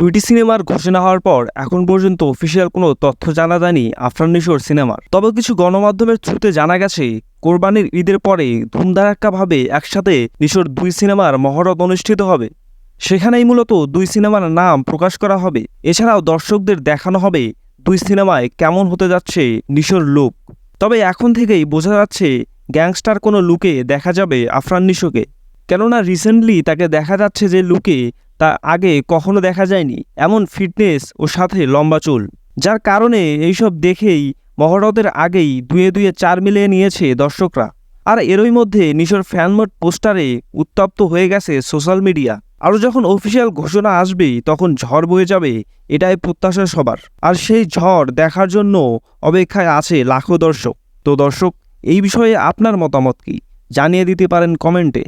দুইটি সিনেমার ঘোষণা হওয়ার পর এখন পর্যন্ত অফিসিয়াল কোনো তথ্য জানা যায়নি আফরান নিশোর সিনেমার। তবে কিছু গণমাধ্যমের থ্রুতে জানা গেছে, কোরবানির ঈদের পরে ধুমধারাক্কাভাবে একসাথে নিশোর দুই সিনেমার মহরত অনুষ্ঠিত হবে। সেখানেই মূলত দুই সিনেমার নাম প্রকাশ করা হবে। এছাড়াও দর্শকদের দেখানো হবে দুই সিনেমায় কেমন হতে যাচ্ছে নিশোর লুক। তবে এখন থেকেই বোঝা যাচ্ছে, গ্যাংস্টার কোনো লুকে দেখা যাবে আফরান নিশোকে। কেননা রিসেন্টলি তাকে দেখা যাচ্ছে যে লুকে তা আগে কখনো দেখা যায়নি। এমন ফিটনেস ও সাথে লম্বা চুল। যার কারণে এইসব দেখেই মহরতের আগেই দুয়ে দুয়ে চার মিলিয়ে নিয়েছে দর্শকরা। আর এরই মধ্যে নিশোর ফ্যানমোড পোস্টারে উত্তপ্ত হয়ে গেছে সোশ্যাল মিডিয়া। আরও যখন অফিসিয়াল ঘোষণা আসবে, তখন ঝড় বয়ে যাবে, এটাই প্রত্যাশা সবার। আর সেই ঝড় দেখার জন্য অপেক্ষায় আছে লাখো দর্শক। তো দর্শক, এই বিষয়ে আপনার মতামত কি? জানিয়ে দিতে পারেন কমেন্টে।